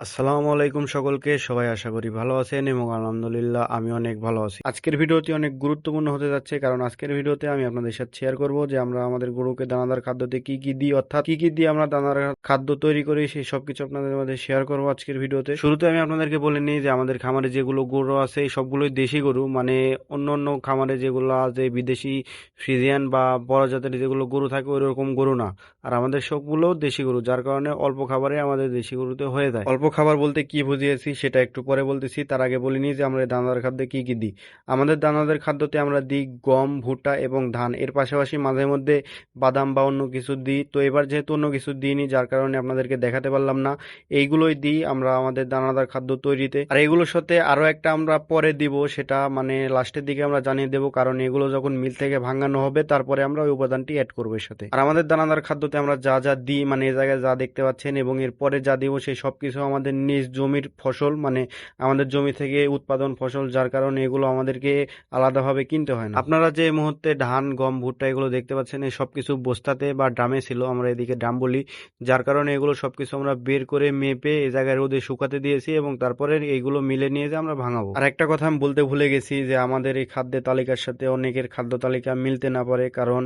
আসসালামু আলাইকুম সকলকে, সবাই আশা করি ভালো আছেন এবং আলহামদুলিল্লাহ আমি অনেক ভালো আছি। আজকের ভিডিওটি অনেক গুরুত্বপূর্ণ হতে যাচ্ছে, কারণ আজকের ভিডিওতে আমি আপনাদের সাথে শেয়ার করব যে আমরা আমাদের গরুকে দানাদার খাদ্যতে কি কি দিই, অর্থাৎ কি কি দিয়ে আমরা দানাদার খাদ্য তৈরি করি, সেই সব কিছু আপনাদের মধ্যে শেয়ার করব আজকের ভিডিওতে। শুরুতে আমি আপনাদেরকে বলে নিই যে আমাদের খামারে যেগুলো গরু আছে, এই সবগুলোই দেশি গরু মানে অন্য অন্য খামারে যেগুলো আছে, বিদেশি ফ্রিজিয়ান বা বড় জাতের যেগুলো গরু থাকে, ওই রকম গরু না। আর আমাদের সবগুলো দেশি গরু, যার কারণে অল্প খাবারে আমাদের দেশি গরুতে হয়ে যায়। অল্প খাবার বলতে কি বুঝিয়েছি সেটা একটু পরে বলতেছি। তার আগে বলিনি যে আমরা দানাদার খাদ্যে কি কি দিই। আমাদের দানাদার খাদ্যতে আমরা দিই গম, ভুট্টা এবং ধান। এর পাশাপাশি মাঝে মধ্যে বাদাম বা অন্য কিছু দিই। তো এবার যেহেতু অন্য কিছু দিইনি, যার কারণে আপনাদেরকে দেখাতে পারলাম না, এইগুলোই দিই আমরা আমাদের দানাদার খাদ্য তৈরিতে। আর এগুলোর সাথে আরও একটা আমরা পরে দিব, সেটা মানে লাস্টের দিকে আমরা জানিয়ে দেবো, কারণ এগুলো যখন মিল থেকে ভাঙানো হবে, তারপরে আমরা ওই উপাদানটি অ্যাড করব এর সাথে। আর আমাদের দানাদার খাদ্যতে আমরা যা যা দিই মানে এই জায়গায় যা দেখতে পাচ্ছেন এবং এরপরে যা দিব, সেই সব কিছু আমাদের নিজ জমির ফসল মানে আমাদের জমি থেকে উৎপাদন ফসল, যার কারণে এগুলো আমাদেরকে আলাদাভাবে কিনতে হয় না। আপনারা যে মুহূর্তে ধান, গম, ভুট্টা এগুলো দেখতে পাচ্ছেন, এই সব কিছু বস্তাতে বা ড্রামে ছিল, আমরা এদিকে ড্রাম বলি, যার কারণে এগুলো সব কিছু আমরা বের করে মেপে এ জায়গায় রোদে শুকাতে দিয়েছি এবং তারপরে এইগুলো মিলে নিয়ে যে আমরা ভাঙাবো। আর একটা কথা আমি বলতে ভুলে গেছি যে আমাদের এই খাদ্যের তালিকার সাথে অনেকের খাদ্য তালিকা মিলতে না পারে, কারণ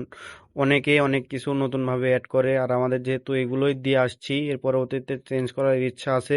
অনেকে অনেক কিছু নতুনভাবে অ্যাড করে, আর আমাদের যেহেতু এগুলোই দিয়ে আসছি, এর পরবর্তীতে চেঞ্জ করার ইচ্ছা আছে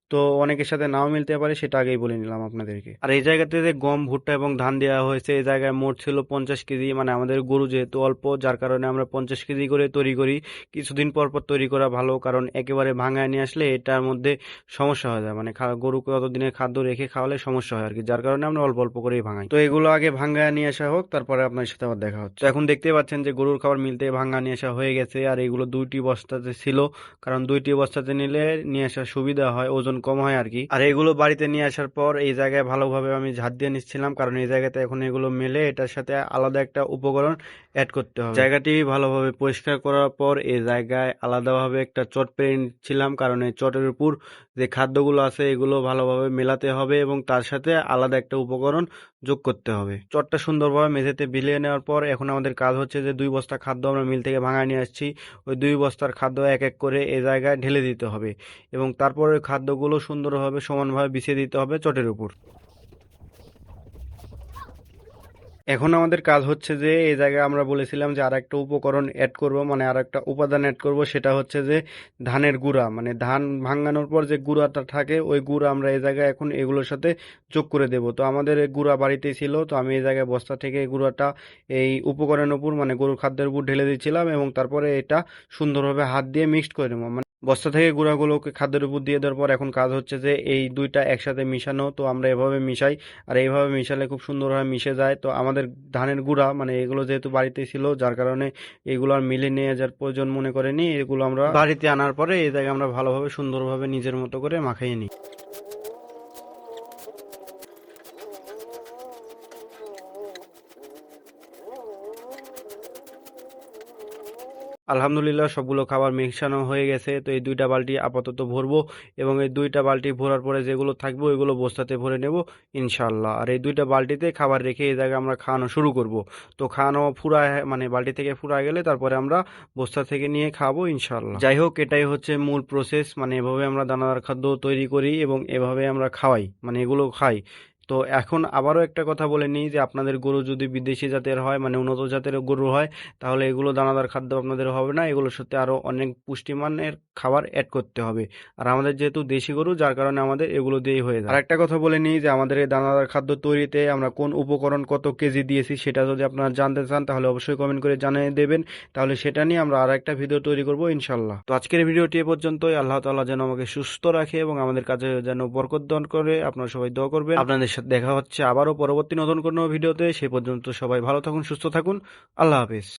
তো অনেকের সাথে নাও মিলতে পারে, সেটা আগেই বলে নিলাম আপনাদেরকে। আর এই জায়গাতে যে গম, ভুট্টা এবং ধান দেওয়া হয়েছে, এই জায়গায় মোট ছিল পঞ্চাশ কেজি মানে আমাদের গরু যেহেতু অল্প, যার কারণে আমরা পঞ্চাশ কেজি করে তৈরি করি। কিছুদিন পর পর তৈরি করা ভালো, কারণ একেবারে ভাঙায় নিয়ে আসলে এটার মধ্যে সমস্যা হয়ে যায়। মানে গরুকে অতদিনের খাদ্য রেখে খাওয়ালে সমস্যা হয় আর কি, যার কারণে আমরা অল্প অল্প করেই ভাঙাই। তো এগুলো আগে ভাঙায় নিয়ে আসা হোক, তারপরে আপনার সাথে আবার দেখা হচ্ছে। এখন দেখতেই পাচ্ছেন যে গরুর খাবার মিলতে থেকে ভাঙা নিয়ে আসা হয়ে গেছে, আর এগুলো দুইটি বস্তাতে ছিল। কারণ দুইটি বস্তাতে নিলে নিয়ে আসা সুবিধা হয়, ওজন কম হয় আর কি। আর এগুলো বাড়িতে নিয়ে আসার পর এই জায়গায় ভালোভাবে আমি ঝাড় দিয়ে নিচ্ছিলাম, কারণ এই জায়গাতে এখন এগুলো মেলে, এটার সাথে আলাদা একটা উপকরণ অ্যাড করতে হবে। জায়গাটি ভালোভাবে পরিষ্কার করার পর এই জায়গায় আলাদাভাবে একটা চট পেরে নিচ্ছিলাম, কারণ এই চটের উপর যে খাদ্যগুলো আছে এগুলো ভালোভাবে মেলাতে হবে এবং তার সাথে আলাদা একটা উপকরণ যোগ করতে হবে। চটটা সুন্দরভাবে মেঝেতে বিলিয়ে নেওয়ার পর এখন আমাদের কাজ হচ্ছে যে দুই বস্তা খাদ্য আমরা মিল থেকে ভাঙা নিয়ে আসছি। ওই দুই বস্তার খাদ্য এক এক করে এ জায়গায় ঢেলে দিতে হবে এবং তারপরে ওই খাদ্যগুলো সুন্দরভাবে সমানভাবে বিছিয়ে দিতে হবে চটের উপর। এখন আমাদের কাজ হচ্ছে যে, এই জায়গায় আমরা বলেছিলাম যে আর একটা উপকরণ অ্যাড করব মানে আর একটা উপাদান অ্যাড করব, সেটা হচ্ছে যে ধানের গুঁড়া। মানে ধান ভাঙানোর পর যে গুঁড়াটা থাকে, ওই গুঁড়া আমরা এই জায়গায় এখন এগুলোর সাথে যোগ করে দেব। তো আমাদের গুঁড়া বাড়িতেই ছিল, তো আমি এই জায়গায় বস্তা থেকে এই গুঁড়াটা এই উপকরণের উপর মানে গরুর খাদ্যের উপর ঢেলে দিয়েছিলাম এবং তারপরে এটা সুন্দরভাবে হাত দিয়ে মিক্সড করে নেব। মানে বস্তা থেকে গুঁড়াগুলোকে খাদ্যের উপর দিয়ে দেওয়ার পর এখন কাজ হচ্ছে যে এই দুইটা একসাথে মিশানো, তো আমরা এভাবে মিশাই। আর এইভাবে মিশালে খুব সুন্দরভাবে মিশে যায়। তো আমাদের ধানের গুঁড়া মানে এগুলো যেহেতু বাড়িতে ছিল, যার কারণে এগুলো আর মিলে নিয়ে যাওয়ার প্রয়োজন মনে করেনি, এগুলো আমরা বাড়িতে আনার পরে এই জায়গায় আমরা ভালোভাবে, সুন্দরভাবে নিজের মতো করে মাখাইয়ে নিই। আলহামদুলিল্লাহ, সবগুলো খাবার মেশানো হয়ে গেছে। তো এই দুইটা বালতি আপাতত ভরবো এবং এই দুইটা বালতি ভরার পরে যেগুলো থাকবে, ওইগুলো বস্তাতে ভরে নেব ইনশাল্লাহ আর এই দুইটা বালতিতে খাবার রেখে এই জায়গায় আমরা খাওয়ানো শুরু করব। তো খাওয়ানো ফুরা মানে বালতি থেকে ফুরা গেলে তারপরে আমরা বস্তা থেকে নিয়ে খাব ইনশাল্লাহ যাই হোক, এটাই হচ্ছে মূল প্রসেস মানে এভাবে আমরা দানাদার খাদ্য তৈরি করি এবং এভাবে আমরা খাওয়াই মানে এগুলো খাই। তো এখন আবারও একটা কথা বলে নিই যে আপনাদের গরু যদি বিদেশি জাতের হয় মানে উন্নত জাতের গরু হয় তাহলে এগুলো দানাদার খাদ্য আপনাদের হবে না এগুলোর সাথে আরও অনেক পুষ্টিমানের খাবার অ্যাড করতে হবে। আর আমাদের যেহেতু দেশি গরু যার কারণে আমাদের এগুলো দিয়েই হয়ে যায়। আর একটা কথা বলে নিই যে আমাদের এই দানাদার খাদ্য তৈরিতে আমরা কোন উপকরণ কত কেজি দিয়েছি সেটা যদি আপনারা জানতে চান তাহলে অবশ্যই কমেন্ট করে জানিয়ে দেবেন। তাহলে সেটা নিয়ে আমরা আর একটা ভিডিও তৈরি করব ইনশাল্লাহ তো আজকের ভিডিওটি এ পর্যন্তই। আল্লাহ তাআলা যেন আমাকে সুস্থ রাখে এবং আমাদের কাছে যেন বরকত দান করে। আপনারা সবাই দোয়া করবেন। আপনাদের সাথে দেখা হচ্ছে আবারও পরবর্তী নতুন কোনো ভিডিওতে, সে পর্যন্ত সবাই ভালো থাকুন, সুস্থ থাকুন। আল্লাহ হাফেজ।